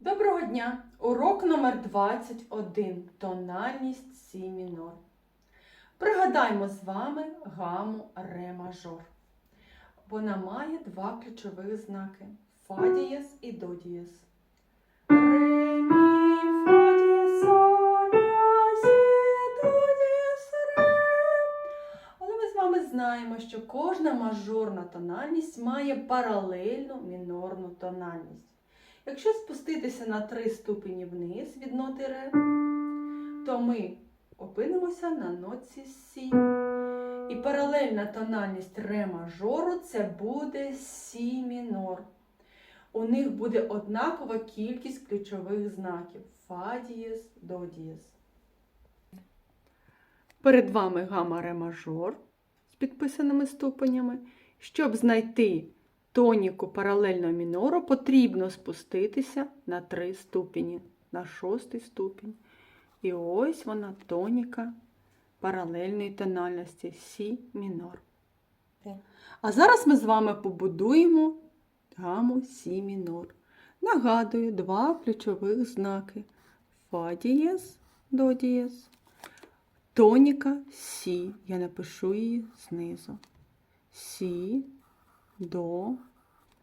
Доброго дня! Урок номер 21. Тональність Сі мінор. Пригадаймо з вами гаму ре мажор. Вона має два ключових знаки фа дієс і до дієс. Ре, мі, фа. Але ми з вами знаємо, що кожна мажорна тональність має паралельну мінорну тональність. Якщо спуститися на три ступені вниз від ноти ре, то ми опинимося на ноті сі. І паралельна тональність ре мажору це буде сі мінор. У них буде однакова кількість ключових знаків фа дієс, до дієс. Перед вами гама ре мажор з підписаними ступенями. Щоб знайти тоніку паралельного мінору, потрібно спуститися на три ступені, на шостий ступінь. І ось вона тоніка паралельної тональності Сі мінор. А зараз ми з вами побудуємо гаму Сі мінор. Нагадую, два ключових знаки Фа дієс, до дієс, тоніка Сі. Я напишу її знизу. Сі, до,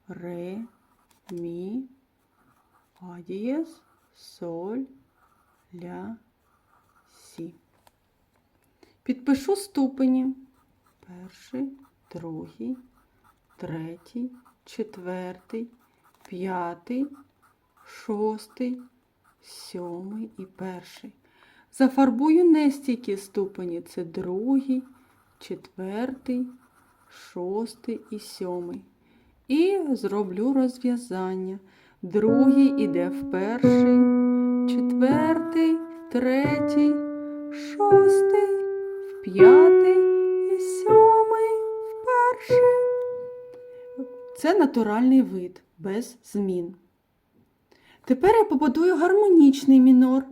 ре, мі, фа дієс, соль, ля, сі. Підпишу ступені. Перший, другий, третій, четвертий, п'ятий, шостий, сьомий і перший. Зафарбую не стільки ступені. Це другий, четвертий, шостий і сьомий. І зроблю розв'язання. Другий іде в перший, четвертий, третій, шостий, п'ятий і сьомий в перший. Це натуральний вид без змін. Тепер я побудую гармонічний мінор.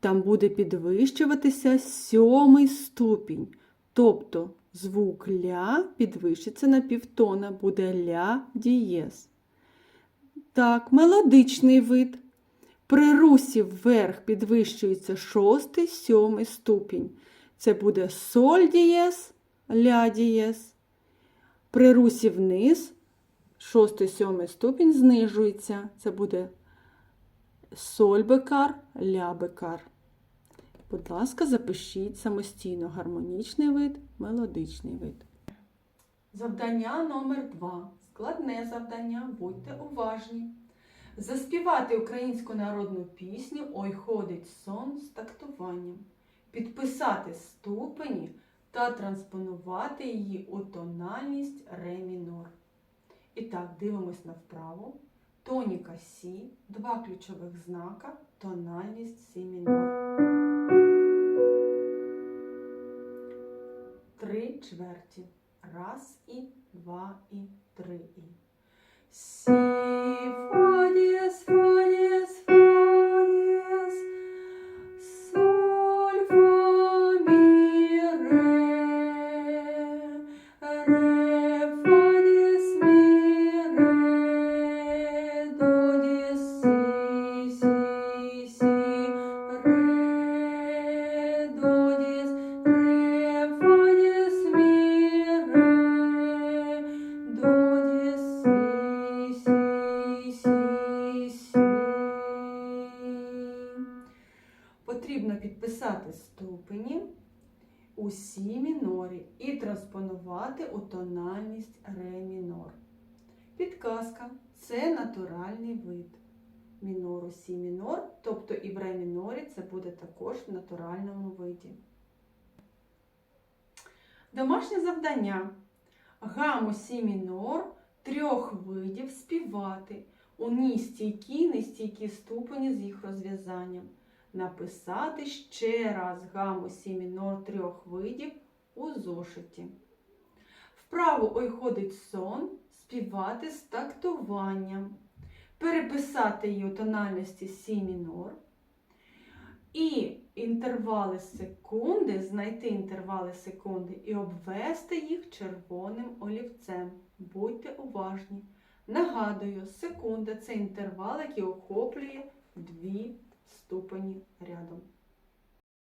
Там буде підвищуватися сьомий ступінь. Тобто звук ля підвищиться на півтона, буде ля дієс. Так, мелодичний вид. При русі вверх підвищується шостий, сьомий ступінь. Це буде соль дієс, ля дієс. При русі вниз шостий, сьомий ступінь знижується. Це буде соль бекар, ля бекар. Будь ласка, запишіть самостійно гармонічний вид, мелодичний вид. Завдання номер 2 Складне завдання, будьте уважні. Заспівати українську народну пісню Ой ходить сон з тактуванням, підписати ступені та транспонувати її у тональність ре мінор. І так, дивимось на вправо. Тоніка Сі, два ключових знака, тональність Сі мінор. Чверті. Раз і, два і, три і. Сі, Підписати ступені у сі мінорі і транспонувати у тональність ре мінор. Підказка це натуральний вид мінору сі мінор, тобто і в ре мінорі це буде також в натуральному виді. Домашнє завдання. Гаму сі мінор трьох видів співати. У ній стійкі, нестійкі ступені з їх розв'язанням. Написати ще раз гаму сі мінор трьох видів у зошиті. Вправо ой ходить сон співати з тактуванням. Переписати її у тональності сі мінор. І інтервали секунди, знайти інтервали секунди і обвести їх червоним олівцем. Будьте уважні. Нагадую, секунда це інтервал, який охоплює дві ступені рядом.